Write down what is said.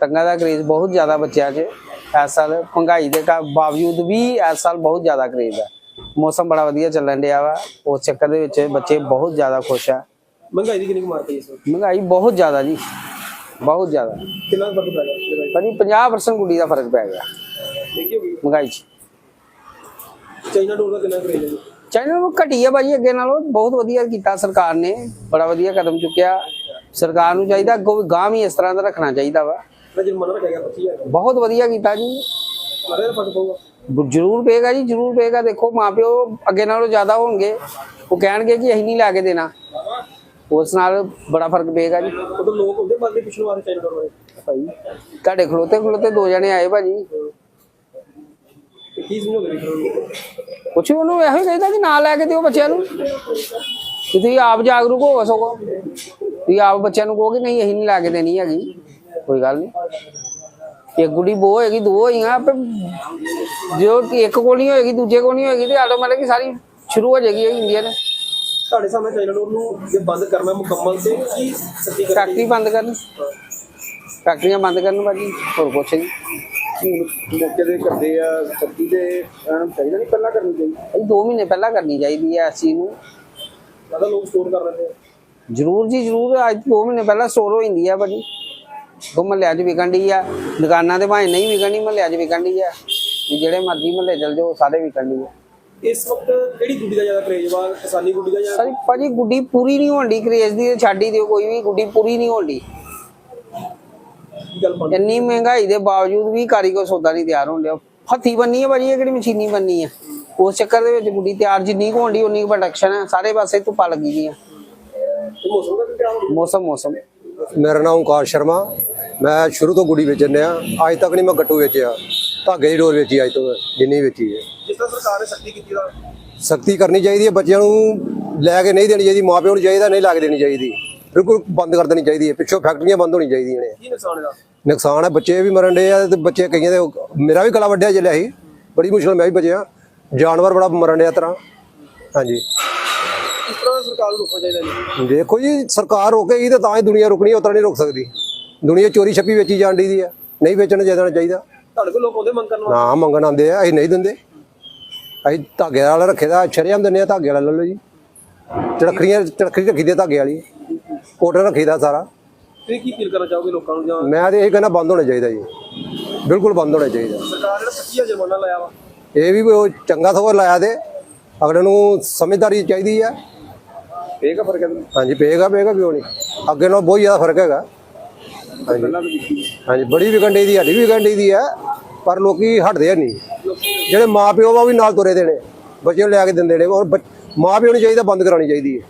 ਪਤੰਗਾਂ ਦਾ ਕਰੇਜ਼ ਬਹੁਤ ਜ਼ਿਆਦਾ ਬੱਚਿਆਂ 'ਚ। ਇਸ ਸਾਲ ਮਹਿੰਗਾਈ ਦੇ ਕਾ- ਬਾਵਜੂਦ ਵੀ ਇਸ ਸਾਲ ਬਹੁਤ ਜ਼ਿਆਦਾ ਕਰੇਜ਼ ਹੈ ਮੌਸਮ ਬੜਾ ਵਧੀਆ ਚੱਲਣ ਡਿਆ ਵਾ। ਉਸ ਚੱਕਰ ਦੇ ਵਿੱਚ ਬੱਚੇ ਬਹੁਤ ਜ਼ਿਆਦਾ ਖੁਸ਼ ਆ। ਮਹਿੰਗਾਈ ਦੀ ਕਿੰਨੀ ਕੁ ਮਾਰ ਪਈ ਇਸ ਵਕਤ ਮਹਿੰਗਾਈ ਬਹੁਤ ਜ਼ਿਆਦਾ ਜੀ। ਬਹੁਤ ਜ਼ਿਆਦਾ। ਕਿੰਨਾ ਕੁ ਫ਼ਰਕ ਪੈ ਗਿਆ? ਭਾਜੀ 50% ਗੁੱਡੀ ਦਾ ਫ਼ਰਕ ਪੈ ਗਿਆ। ਮਹਿੰਗਾਈ 'ਚ। ਚਾਈਨਾ ਡੋਰ ਦਾ ਕਿੰਨਾ ਕਰੇਜ ਹੈ? ਚਾਈਨਾ ਨੂੰ ਘਟੀ ਆ ਭਾਜੀ ਅੱਗੇ ਨਾਲੋਂ। ਬਹੁਤ ਵਧੀਆ ਕੀਤਾ ਸਰਕਾਰ ਨੇ। ਬੜਾ ਵਧੀਆ ਕਦਮ ਚੁੱਕਿਆ। ਸਰਕਾਰ ਨੂੰ ਚਾਹੀਦਾ ਅੱਗੋਂ ਵੀ ਗਾਂ ਵੀ ਇਸ ਤਰ੍ਹਾਂ ਦਾ ਰੱਖਣਾ ਚਾਹੀਦਾ ਵਾ। ਮੈਂ ਜੁਰਮਾਨਾ ਰੱਖਿਆ ਗਿਆ 25000 ਬਹੁਤ ਵਧੀਆ ਕੀਤਾ ਜੀ। ਮਾਰੇ ਦਾ ਫ਼ਰਕ ਪਊਗਾ। ਬ- ਜ਼ਰੂਰ ਪਏਗਾ ਜੀ ਜ਼ਰੂਰ ਪਏਗਾ। ਦੇਖੋ ਮਾਪਿਓ ਅੱਗੇ ਨਾਲੋਂ ਜ਼ਿਆਦਾ ਹੋਣਗੇ। ਉਹ ਕਹਿਣਗੇ ਕਿ ਅਸੀਂ ਨਹੀਂ ਲੈ ਕੇ ਦੇਣਾ। ਉਸ ਨਾਲ ਬੜਾ ਫ਼ਰਕ ਪਏਗਾ ਜੀ। ਉਦੋਂ ਲੋਕ ਹੁੰਦੇ ਬੰਦੇ ਪਿਛਲੇ ਵਾਰ ਚਾਈਨਾ ਡੋਰ ਵਾਲੇ ਭਾਈ ਤੁਹਾਡੇ ਖਲੋਤੇ ਖਲੋਤੇ ਦੋ ਜਣੇ ਆਏ ਭਾਜੀ। ਕੀ ਸਮਝੋਗੇ? ਕੁਛ ਉਹਨੂੰ ਇਹੋ ਹੀ ਕਹਿੰਦਾ ਕਿ ਨਾ ਲੈ ਕੇ ਦਿਓ ਬੱਚਿਆਂ ਨੂੰ। ਤੁਸੀਂ ਆਪ ਜਾਗਰੂਕ ਹੋ ਸਕੋ ਤੁਸੀਂ ਆਪ ਬੱਚਿਆਂ ਨੂੰ ਕਹੋ ਕਿ ਨਹੀਂ ਅਸੀਂ ਨਹੀਂ ਲੈ ਕੇ ਦੇਣੀ ਹੈਗੀ। ਕੋਈ ਗੱਲ ਨਹੀਂ ਇੱਕ ਗੁੱਡੀ ਬੋ ਹੋਏਗੀ ਦੋ ਹੋਈਆਂ ਆਪੇ ਜੋ ਕਿ ਇੱਕ ਕੋਲ ਨਹੀਂ ਹੋਏਗੀ ਦੂਜੇ ਕੋਲ ਨਹੀਂ ਹੋਏਗੀ ਤੇ ਆਟੋਮੈਟਿਕ ਸਾਰੀ ਸ਼ੁਰੂ ਹੋ ਜਾਏਗੀ ਇੰਡੀਅਨ ਤੁਹਾਡੇ ਸਾਹਮਣੇ ਡੋਰ ਨੂੰ ਜੇ ਬੰਦ ਕਰਨਾ ਮੁਕੰਮਲ ਤੇ ਕੀ ਸੱਚੀ ਫੈਕਟਰੀ ਬੰਦ ਕਰਨ। ਫੈਕਟਰੀਆਂ ਬੰਦ ਕਰਨ ਭਾਜੀ ਹੋਰ ਕੁਛ ਨਹੀਂ ਮੌਕੇ ਦੇ ਕਰਦੇ ਆ ਸੱਚੀ ਦੇ ਚਾਹੀਦਾ ਨਹੀਂ ਪਹਿਲਾਂ ਕਰਨੀ ਚਾਹੀਦੀ। ਇਹ 2 ਮਹੀਨੇ ਪਹਿਲਾਂ ਕਰਨੀ ਚਾਹੀਦੀ ਇਸ ਚੀਜ਼ ਨੂੰ। ਜ਼ਿਆਦਾ ਲੋਕ ਸਟੋਰ ਕਰ ਲੈਂਦੇ ਆ। ਜ਼ਰੂਰ ਜੀ ਜ਼ਰੂਰ। ਅੱਜ 2 ਮਹੀਨੇ ਪਹਿਲਾਂ ਸਟੋਰ ਹੋ ਜਾਂਦੀ ਆ ਭਾਜੀ। ਉਹ ਮਹੱਲਿਆਂ 'ਚ ਵਿਕਣ ਡਈ ਆ। ਦੁਕਾਨਾਂ ਤੇ ਭਾਵੇਂ ਨਹੀਂ ਵਿਕਣੀ ਮਹੱਲਿਆਂ 'ਚ ਵਿਕਣ ਡਈ ਆ। ਵੀ ਜਿਹੜੇ ਮਰਜ਼ੀ ਮਹੱਲੇ ਚਲ ਜਾਓ ਸਾਰੇ ਵਿਕਣ ਡਈ ਆ। ਇਸ ਵਕਤ ਕਿਹੜੀ ਗੁੱਡੀ ਦਾ ਜ਼ਿਆਦਾ ਕਰੇਜ ਵਾ? ਕਿਸਾਨੀ ਗੁੱਡੀ ਦਾ ਜਾਂ ਸਾਰੀ ਭਾਜੀ ਗੁੱਡੀ ਪੂਰੀ ਨਹੀਂ ਹੋਣੀ ਕਰੇਜ਼ ਦੀ ਛੱਡ ਹੀ ਦਿਓ ਕੋਈ ਵੀ ਗੁੱਡੀ ਪੂਰੀ ਨਹੀਂ ਹੋਣੀ ਕੀ ਗੱਲ ਬਣ ਇੰਨੀ ਮਹਿੰਗਾਈ ਦੇ ਬਾਵਜੂਦ ਵੀ ਕਾਰੀਗਰ ਸੌਦਾ ਨਹੀਂ ਤਿਆਰ ਹੋਣ ਡਿਆ ਹੱਥੀ ਬੰਨੀ ਹੈ ਭਾਜੀ ਇਹ ਕਿਹੜੀ ਮਸ਼ੀਨੀ ਬੰਨੀ ਆ? ਉਸ ਚੱਕਰ ਦੇ ਵਿੱਚ ਗੁੱਡੀ ਤਿਆਰ ਜਿੰਨੀ ਹੋਣੀ ਉਨੀ ਪ੍ਰੋਡਕਸ਼ਨ ਹੈ ਸਾਰੇ ਪਾਸੇ ਧੁੱਪਾਂ ਲੱਗੀ ਦੀਆਂ ਮੌਸਮ। ਮੌਸਮ। ਮੇਰਾ ਨਾਮ ਓਂਕਾਰ ਸ਼ਰਮਾ। ਮੈਂ ਸ਼ੁਰੂ ਤੋਂ ਗੁੱਡੀ ਵੇਚਣ ਆ ਅੱਜ ਤੱਕ ਨਹੀਂ ਮੈਂ ਗੱਟੂ ਵੇਚਿਆ। ਧਾਗੇ ਦੀ ਡੋਰ ਵੇਚੀ ਅੱਜ ਤੋਂ ਜਿੰਨੀ ਵੇਚੀ ਹੈ। ਜਿਸ ਤਰ੍ਹਾਂ ਸਰਕਾਰ ਨੇ ਸਖਤੀ ਕੀਤੀ ਦਾ ਸਖਤੀ ਕਰਨੀ ਚਾਹੀਦੀ ਹੈ ਬੱਚਿਆਂ ਨੂੰ ਲੈ ਕੇ ਨਹੀਂ ਦੇਣੀ ਚਾਹੀਦੀ ਮਾਪਿਆਂ ਨੂੰ ਚਾਹੀਦਾ ਨਹੀਂ ਲਾ ਕੇ ਦੇਣੀ ਚਾਹੀਦੀ। ਬਿਲਕੁਲ ਬੰਦ ਕਰ ਦੇਣੀ ਚਾਹੀਦੀ ਹੈ। ਪਿੱਛੋਂ ਫੈਕਟਰੀਆਂ ਬੰਦ ਹੋਣੀ ਚਾਹੀਦੀਆਂ ਨੇ। ਕੀ ਨੁਕਸਾਨ ਇਹਦਾ? ਨੁਕਸਾਨ ਹੈ ਬੱਚੇ ਵੀ ਮਰਨ ਡੇ ਆ ਤੇ ਬੱਚੇ ਕਈਆਂ ਦੇ ਮੇਰਾ ਵੀ ਗਲਾ ਵੱਢਿਆ ਚੱਲਿਆ ਸੀ। ਬੜੀ ਮੁਸ਼ਕਲ ਮੈਂ ਵੀ ਬਚਿਆ। ਜਾਨਵਰ ਬੜਾ ਮਰਨ ਡਿਆ ਤਰ੍ਹਾਂ। ਹਾਂਜੀ। ਇਸ ਤਰ੍ਹਾਂ ਦਾ ਸਰਕਾਰ ਨੂੰ ਰੋਕਣਾ ਚਾਹੀਦਾ ਨਹੀਂ ਦੇਖੋ ਜੀ ਸਰਕਾਰ ਰੋਕੇਗੀ ਤਾਂ ਤਾਂ ਹੀ ਦੁਨੀਆ ਰੁਕਣੀ ਉਤਰਾ ਨਹੀਂ ਰੁਕ ਸਕਦੀ। ਦੁਨੀਆ ਚੋਰੀ ਛੱਪੀ ਵੇਚੀ ਜਾਣ ਦੀ ਦੀ ਆ ਨਹੀਂ ਵੇਚਣਾ ਚਾਹੀਦਾ ਚਾਹੀਦਾ। ਤੁਹਾਡੇ ਕੋਲ ਲੋਕ ਆਉਂਦੇ ਮੰਗ ਕਰਨ ਨਾ ਮੰਗਣ ਆਉਂਦੇ ਆ ਅਸੀਂ ਨਹੀਂ ਦਿੰਦੇ। ਅਸੀਂ ਧਾਗੇ ਵਾਲਾ ਰੱਖੇ ਦਾ ਸ਼ਰੇਆਮ ਦਿੰਦੇ ਆ ਧਾਗੇ ਵਾਲਾ ਲੈ ਲਓ ਜੀ। ਚੜਖੜੀਆਂ ਚੜਖੜੀ ਰੱਖੀ ਦੀ ਆ ਧਾਗੇ ਵਾਲੀ। ਕੋਟਰ ਰੱਖੀ ਦਾ ਸਾਰਾ। ਤੁਸੀਂ ਕੀ ਫੀਲ ਕਰਨਾ ਚਾਹੋਗੇ ਲੋਕਾਂ ਨੂੰ ਜਾਂ ਮੈਂ ਤੇ ਇਹ ਕਹਿੰਦਾ ਬੰਦ ਹੋਣਾ ਚਾਹੀਦਾ ਜੀ। ਬਿਲਕੁਲ ਬੰਦ ਹੋਣਾ ਚਾਹੀਦਾ। ਸਰਕਾਰ ਜਿਹੜਾ 25000 ਜੁਰਮਾਨਾ ਲਾਇਆ ਵਾ। ਇਹ ਵੀ ਉਹ ਚੰਗਾ ਸਗੋਂ ਲਾਇਆ ਤੇ ਅਗਲੇ ਨੂੰ ਸਮਝਦਾਰੀ ਚਾਹੀਦੀ ਆ। ਕਾ ਫ਼ਰਕ ਹੈ ਹਾਂਜੀ ਪਏਗਾ ਪਏਗਾ ਕਿਉਂ ਨਹੀਂ। ਅੱਗੇ ਨਾਲੋਂ ਬਹੁਤ ਜ਼ਿਆਦਾ ਫ਼ਰਕ ਹੈਗਾ। ਹਾਂਜੀ। ਪਹਿਲਾਂ ਵੀ ਹਾਂਜੀ ਬੜੀ ਵਿਕੰਡੀ ਦੀ ਹੱਡੀ ਵੀ ਵਿਕੰਡੀ ਦੀ ਆ ਪਰ ਲੋਕੀ ਹਟਦੇ ਨਹੀਂ। ਜਿਹੜੇ ਮਾਪਿਓ ਵਾ ਉਹ ਵੀ ਨਾਲ ਤੁਰੇ ਦੇ ਨੇ ਬੱਚੇ ਨੂੰ ਲੈ ਕੇ ਦਿੰਦੇ ਨੇ ਔਰ ਬੱਚ- ਮਾਪਿਓ ਨੂੰ ਚਾਹੀਦਾ ਬੰਦ ਕਰਾਉਣੀ ਚਾਹੀਦੀ ਹੈ।